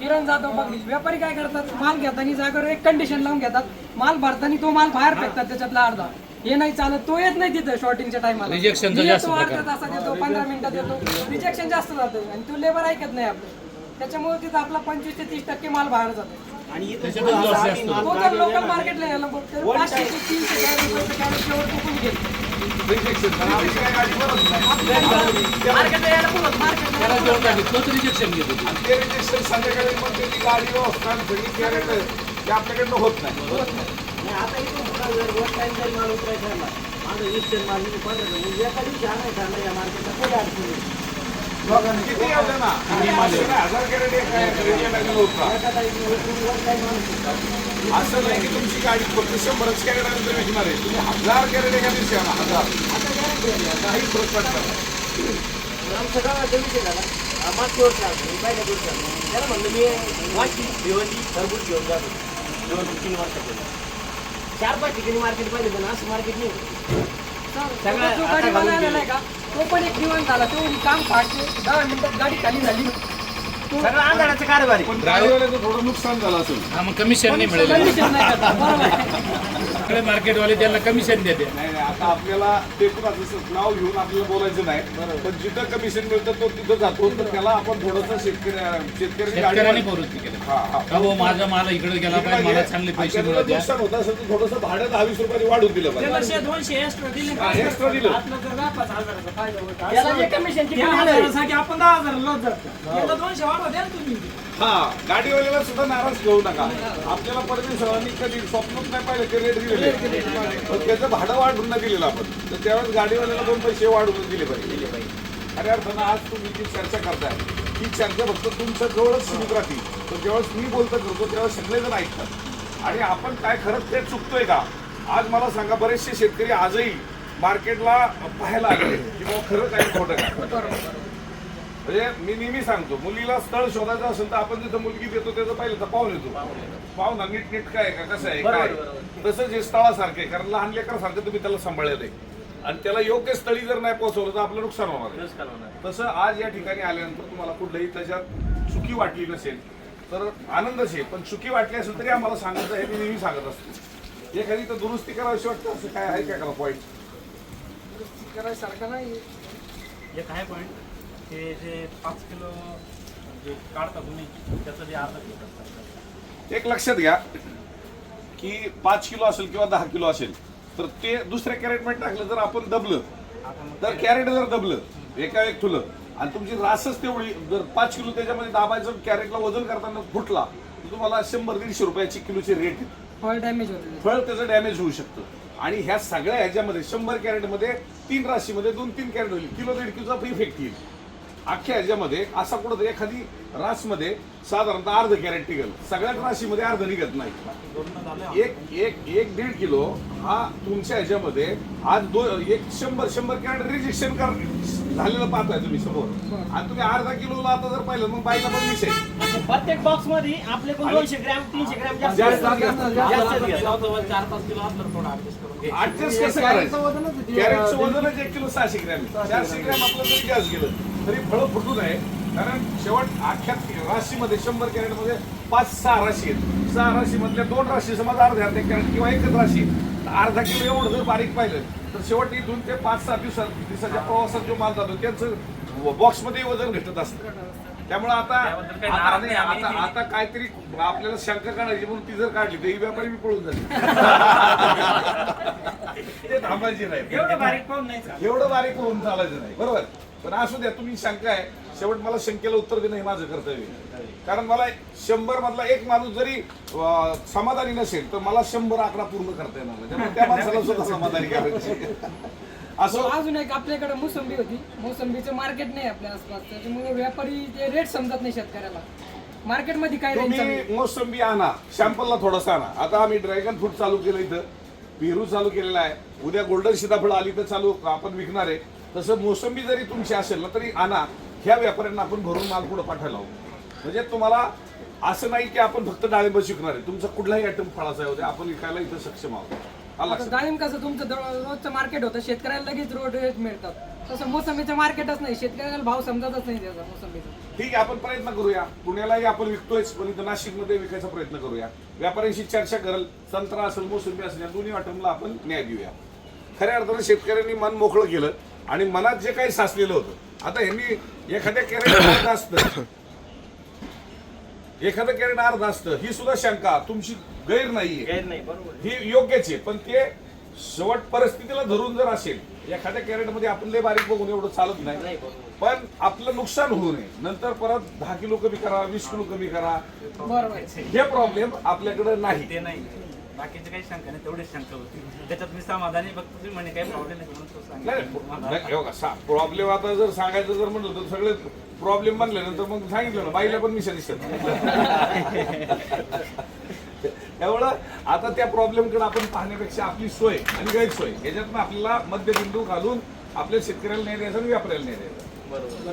किरण जाधव बघली व्यापारी काय करतात? माल घेताना जागेवर एक कंडिशन लावून घेतात. माल भरताना तो माल बाहेर फेकतात त्याच्यातला अर्धा. हे नाही चालत तो येत नाही तिथं शॉर्टिंगच्या टायमाला चा जास्त अर्धा. तासात येतो पंधरा मिनिटात येतो. रिजेक्शन जास्त जातं. आणि तो लेबर ऐकत नाही आपलं. त्याच्यामुळे तिथं आपला पंचवीस ते तीस टक्के माल बाहेर जातो. होतो. तो जर लोकल मार्केटला यायला बघतो पाचशे ते तीनशे कुठून घेतो संध्याकाळी मग त्याची गाडी व्यवस्था सगळी कॅरेट ते आपल्याकडनं होत नाही आता इथून जर वर टाइम जर माल उतरायचा माझं वीस टन माल पण पंधरा टन म्हणजे एका दिवशी आणायचा या मार्केटला काही अडचण नाही असं नाही की तुमची गाडी फक्त शंभरच कॅरेट विकणार आहे तुम्ही हजार कॅरेट एका दिवशी आणा हजार काही फरक पडणार आमचं गावाचा विषय झाला मागच्या पहिल्या त्याला म्हणलं मी वाची भिवंडी खरबूज घेऊन जातो दोन तीन वर्षापूर्वी चार पाच ठिकाणी मार्केट पाहिजे पण असं मार्केट नाही. सगळा जो गाडी बनवलेला नाही का? तो पण एक झाला. तो काम फाटले दहा मिनिटात गाडी खाली झाली. सगळं आंधळाचं कारभार आहे. पण गाडीवाल्याचं थोडं नुकसान झालं असेल. हा मग कमिशन नाही मिळेल. Condition नाही करता. बरोबर आहे. सगळे मार्केटवाले त्यांना कमिशन देते. नाही नाही आता आपल्याला ते पण आता नाव घेऊन आपल्याला बोलायचं नाही. पण जिथं कमिशन मिळतं तो तिथं जातो. तर त्याला आपण थोडंसं शेतकरी शेतकऱ्यांनी प्रवृत्ती केली. हा. का माझा माल इकडे गेला पाहिजे मला चांगले पैसे मिळत नुकसान होत तर थोडंसं भाडं दहा वीस रुपयाने वाढवून दिलं पाहिजे. दोनशे extra दिले. हा, extra दिलं. आपलं आपण दहा हजार लॉस जातो. एकदा दोनशे वाढवा द्या तुम्ही. हा गाडीवाल्याला सुद्धा नाराज घेऊ नका. आपल्याला परमेश्वरांनी कधी स्वप्नच नाही पाहिलं ते रेट दिलेले पण त्याचं भाडं वाढवून नाही दिलेलं आपण. तर त्यावेळेस गाडीवाल्याला दोन पैसे वाढवून दिले पाहिजे. खऱ्या अर्थानं आज तुम्ही जी चर्चा करताय ही चर्चा फक्त तुमच्या जवळच सीमित राहतील पण ज्यावेळेस मी बोलतो करतो त्यावेळेस सगळेजण ऐकतात. आणि आपण काय खरंच ते चुकतोय का? आज मला सांगा बरेचसे शेतकरी आजही मार्केटला पाहायला आले की बाबा खरं काय खोटं काय? म्हणजे मी नेहमी सांगतो मुलीला स्थळ शोधायचं असेल तर आपण जिथं मुलगी देतो त्याचं पाहिलं तर पाहून येतो. पाहून नीट नीट काय का कसं आहे काय? तसंच हे स्थळासारखं आहे कारण लहान लेकरासारखं तुम्ही त्याला सांभाळलं आहे. आणि त्याला योग्य स्थळी जर नाही पोहोचवलं तर आपलं नुकसान होणार आहे. तसं आज या ठिकाणी आल्यानंतर तुम्हाला कुठलंही त्याच्यात चुकी वाटली नसेल तर आनंदच आहे पण चुकी वाटली असेल तरी आम्हाला सांगायचं हे मी नेहमी सांगत असतो. एखादी तर दुरुस्ती करावीशी वाटतं असं काय आहे काय करा पॉईंट करायसारखं नाही एक आहे पॉईंट ते जे पाच किलो जे काढता तुम्ही त्याचं जे अर्धा किलो एक लक्षात घ्या की पाच किलो असेल किंवा दहा किलो असेल तर ते दुसऱ्या कॅरेटमध्ये टाकलं जर आपण दबलं. तर कॅरेट जर दबलं एका एक ठुलं आणि तुमची रासच तेवढी जर पाच किलो त्याच्यामध्ये दाबायचं कॅरेटला वजन करताना फुटला तर तुम्हाला शंभर दीडशे रुपयाची किलोची रेट फळ डॅमेज होते. फळ त्याचं डॅमेज होऊ शकतं. आणि ह्या सगळ्या ह्याच्यामध्ये शंभर कॅरेटमध्ये तीन राशीमध्ये दोन तीन कॅरेट होईल. किलो दीड किलोचा इफेक्ट येईल. अख्ख्या ह्याच्यामध्ये असा कुठं एखादी रासमध्ये साधारणतः अर्ध कॅरेट टिकल सगळ्याच राशीमध्ये अर्ध निघत नाही एक एक एक दीड किलो हा तुमच्या ह्याच्यामध्ये आज दो एक शंभर शंभर कॅरेट रिजेक्शन कर झालेलं पाहताय तुम्ही समोर आणि तुम्ही अर्धा किलोला आता जर पाहिलं मग बाईला पण विषय प्रत्येक बॉक्समध्ये आपले पण दोनशे ग्रॅम तीनशे ग्रॅम किलो ऍडजस्ट कसं करायचं कॅरेटचं वजनच एक किलो सहाशे ग्रॅम. चारशे ग्रॅम आपलं जरी गॅस गेलं तरी फळं फुटू नये. कारण शेवट अख्ख्या राशीमध्ये शंभर कॅरेटमध्ये पाच सहा राशी आहेत. सहा राशी मधल्या दोन राशी समज अर्ध्या अर्ध्या कॅरेट किंवा एकच राशी अर्धा किलो एवढं जर बारीक पाहिलं तर शेवट इथून ते पाच सहा दिवसात दिवसाच्या प्रवासात जो माल जातो त्यांचं बॉक्समध्ये वजन घटत असतं. त्यामुळे आता आता आता- काहीतरी आपल्याला शंका काढायची म्हणून ती जर काढली तर ही व्यापारी मी पळून झाली ते थांबायची नाही. एवढं बारीक पाहून नाही चालत. एवढं बारीक होऊन चालायचं नाही. बरोबर? पण असू द्या तुम्ही शंका आहे. शेवट मला शंकेला उत्तर देणं हे माझं कर्तव्य. कारण मला शंभर मधला एक माणूस जरी समाधानी नसेल तर मला शंभर आकडा पूर्ण करता येणार नाही. त्यामुळे त्या माणसाला सुद्धा समाधानी करायची. असं अजून एक आपल्याकडे मोसंबी होती. मोसंबीचं मार्केट नाही आपल्या आसपास. त्याच्यामुळे व्यापारी ते रेट समजत नाही शेतकऱ्याला. मार्केटमध्ये काय? तुम्ही मोसंबी आणा. सॅम्पलला थोडासा आणा. आता आम्ही ड्रॅगन फ्रूट चालू केलं इथं. पेरू चालू केलेला आहे. उद्या गोल्डन सीताफळ आली तर चालू आपण विकणार आहे. तसं मोसंबी जरी तुमची असेल ना तरी आणा. ह्या व्यापाऱ्यांना आपण भरून माल पुढे पाठवायला हवं म्हणजे तुम्हाला असं नाही की आपण फक्त डाळिंब विकणार आहे. तुमचा कुठलाही आयटम फळाचा आहे उद्या आपण विकायला इथं सक्षम आहोत. आला आता डाळिंब कसं तुमचं दर- रोजचं मार्केट होतं शेतकऱ्याला लगेच रोड रेट मिळतात. तसं मोसंबीचं मार्केटच नाही. शेतकऱ्याला भाव समजतच नाही त्याचा मोसंबीचा. ठीक आहे आपण प्रयत्न करूया. पुण्यालाही आपण विकतोयच पण इथं नाशिकमध्ये विकायचा प्रयत्न करूया. व्यापाऱ्यांशी चर्चा करल. संत्रा असेल मोसंबी असेल या दोन्ही आयटमला आपण न्याय देऊया. खऱ्या अर्थानं शेतकऱ्यांनी मन मोकळं केलं. आणि मनात जे काही साचलेलं होतं. आता यांनी एखाद्या कॅरेट अर्ध असतं. एखादं कॅरेट अर्ध असतं. ही सुद्धा शंका. तुमची गैर नाहीये. गैर नाही बरोबर. ही योग्यच आहे. पण ते शेवट परिस्थितीला धरून जर असेल एखाद्या कॅरेटमध्ये आपण लय बारीक बघून एवढं चालत नाही. पण आपलं नुकसान होऊ नये. नंतर परत दहा किलो कमी करा वीस किलो कमी करा. बरोबर आहे. हे प्रॉब्लेम आपल्याकडे नाही. ते नाही. बाकीचे काही शंका नाही तेवढीच शंका होती. त्याच्यात मी समाधानी फक्त तुम्ही म्हणे काही प्रॉब्लेम नाही म्हणून तो सांगितलं. प्रॉब्लेम आता जर सांगायचं जर म्हणलं तर सगळे प्रॉब्लेम म्हणल्यानंतर मग सांगितलं ना बाईला पण मिशन दिसत त्यामुळं आता त्या प्रॉब्लेमकडे आपण पाहण्यापेक्षा आपली सोय आणि गैरसोय याच्यातनं आपल्याला मध्यबिंदू घालून आपल्या शेतकऱ्याला न्याय द्यायचा आणि व्यापाऱ्याला न्याय द्यायचा. बरोबर.